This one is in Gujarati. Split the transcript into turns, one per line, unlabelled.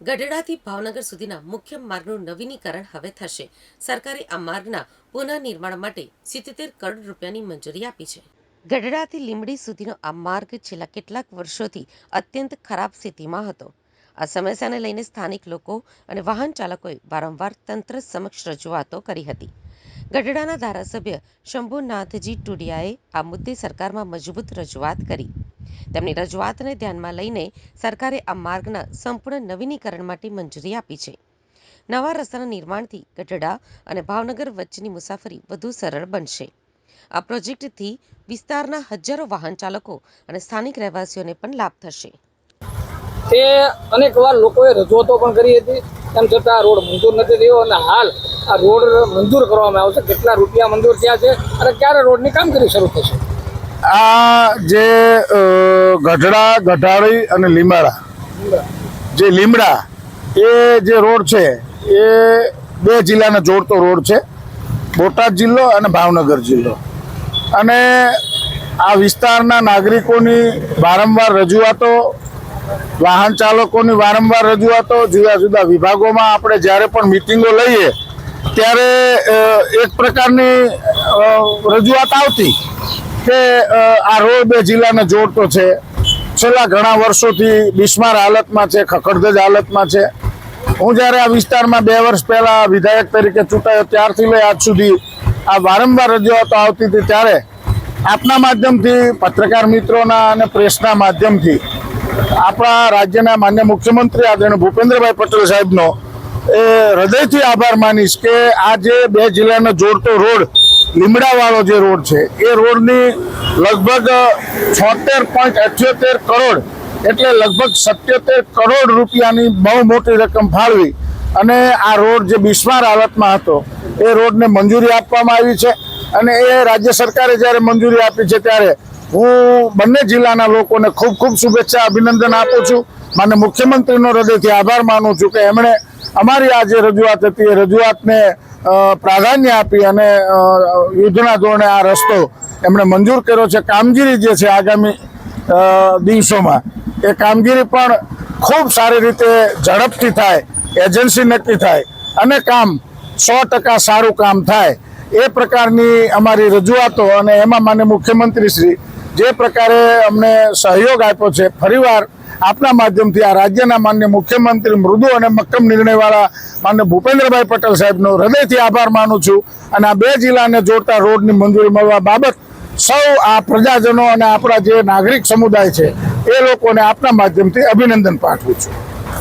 ગઢડાથી ભાવનગર સુધીના મુખ્ય માર્ગનું નવીનીકરણ હવે થશે. સરકારે આ માર્ગના પુનઃનિર્માણ માટે સિત્તેર કરોડ રૂપિયાની મંજૂરી આપી છે. ગઢડાથી લીંબડી સુધીનો આ માર્ગ છેલ્લા કેટલાક વર્ષોથી અત્યંત ખરાબ સ્થિતિમાં હતો. આ સમસ્યાને લઈને સ્થાનિક લોકો અને વાહન ચાલકોએ વારંવાર તંત્ર સમક્ષ રજૂઆતો કરી હતી. ગઢડાના ધારાસભ્ય શંભુનાથજી ટુડિયાએ આ મુદ્દે સરકારમાં મજબૂત રજૂઆત કરી. તેમની રજૂઆતને ધ્યાનમાં લઈને સરકારે આ માર્ગના સંપૂર્ણ નવીનીકરણ માટે મંજૂરી આપી છે. નવા રસ્તાના નિર્માણથી ગઢડા અને ભાવનગર વચ્ચેની મુસાફરી વધુ સરળ બનશે. આ પ્રોજેક્ટથી વિસ્તારના હજારો વાહન ચાલકો અને સ્થાનિક રહેવાસીઓને પણ લાભ થશે.
તે અનેક વાર લોકોએ રજૂઆતો પણ કરી હતી. તેમ છતાં રોડ મંજૂર નથી થયો અને હાલ આ રોડ મંજૂર કરવામાં આવશે. કેટલા રૂપિયા મંજૂર થયા છે અને ક્યારે રોડની કામગીરી શરૂ થશે?
આ જે ગઢડા, ગઢાળી અને લીમડા જે લીમડા એ જે રોડ છે, એ બે જિલ્લાને જોડતો રોડ છે, બોટાદ જિલ્લો અને ભાવનગર જિલ્લો. અને આ વિસ્તારના નાગરિકોની વારંવાર રજૂઆતો, વાહન ચાલકોની વારંવાર રજૂઆતો, જુદા જુદા વિભાગોમાં આપણે જ્યારે પણ મિટિંગો લઈએ, ત્યારે એક પ્રકારની રજૂઆત આવતી. કે આ રોડ બે જિલ્લાને જોડતો છે. છેલ્લા ઘણા વર્ષોથી બિસ્માર હાલતમાં છે, ખખડધજ હાલતમાં છે. હું જ્યારે આ વિસ્તારમાં બે વર્ષ પહેલાં વિધાયક તરીકે ચૂંટાયો, ત્યારથી લઈ આજ સુધી આ વારંવાર રજૂઆતો આવતી હતી ત્યારે આપના માધ્યમથી, પત્રકાર મિત્રોના અને પ્રેસના માધ્યમથી આપણા રાજ્યના માન્ય મુખ્યમંત્રી આદરણીય ભૂપેન્દ્રભાઈ પટેલ સાહેબનો એ હૃદયથી આભાર માનીશ કે આ જે બે જિલ્લાને જોડતો રોડ લીમડાવાળો જે રોડ છે, એ રોડની લગભગ છોતેર પોઈન્ટ અઠ્યોતેર કરોડ એટલે લગભગ સત્યોતેર કરોડ રૂપિયાની બહુ મોટી રકમ ફાળવી અને આ રોડ જે બિસ્માર હાલતમાં હતો, એ રોડને મંજૂરી આપવામાં આવી છે અને એ રાજ્ય સરકારે જ્યારે મંજૂરી આપી છે ત્યારે હું બંને જિલ્લાના લોકોને ખૂબ ખૂબ શુભેચ્છા અભિનંદન આપું છું. મને મુખ્યમંત્રીનો હૃદયથી આભાર માનું છું કે એમણે અમારી આ જે રજૂઆત હતી, એ રજૂઆતને પ્રાધાન્ય આપી અને યુદ્ધના ધોરણે આ રસ્તો એમણે મંજૂર કર્યો છે. કામગીરી જે છે આગામી દિવસોમાં એ કામગીરી પણ ખૂબ સારી રીતે ઝડપથી થાય, એજન્સી નક્કી થાય અને કામ સો ટકા સારું કામ થાય એ પ્રકારની અમારી રજૂઆતો અને એમાં માન્ય મુખ્યમંત્રી શ્રી જે પ્રકારે અમને સહયોગ આપ્યો છે, ફરીવાર આપના માધ્યમથી આ રાજ્યના માન્ય મુખ્યમંત્રી મૃદુ અને મક્કમ નિર્ણયવાળા માન્ય ભૂપેન્દ્રભાઈ પટેલ સાહેબનો હૃદયથી આભાર માનું છું અને આ બે જિલ્લાને જોડતા રોડની મંજૂરી મળવા બાબત સૌ આ પ્રજાજનો અને આપણા જે નાગરિક સમુદાય છે, એ લોકોને આપના માધ્યમથી અભિનંદન પાઠવું છું.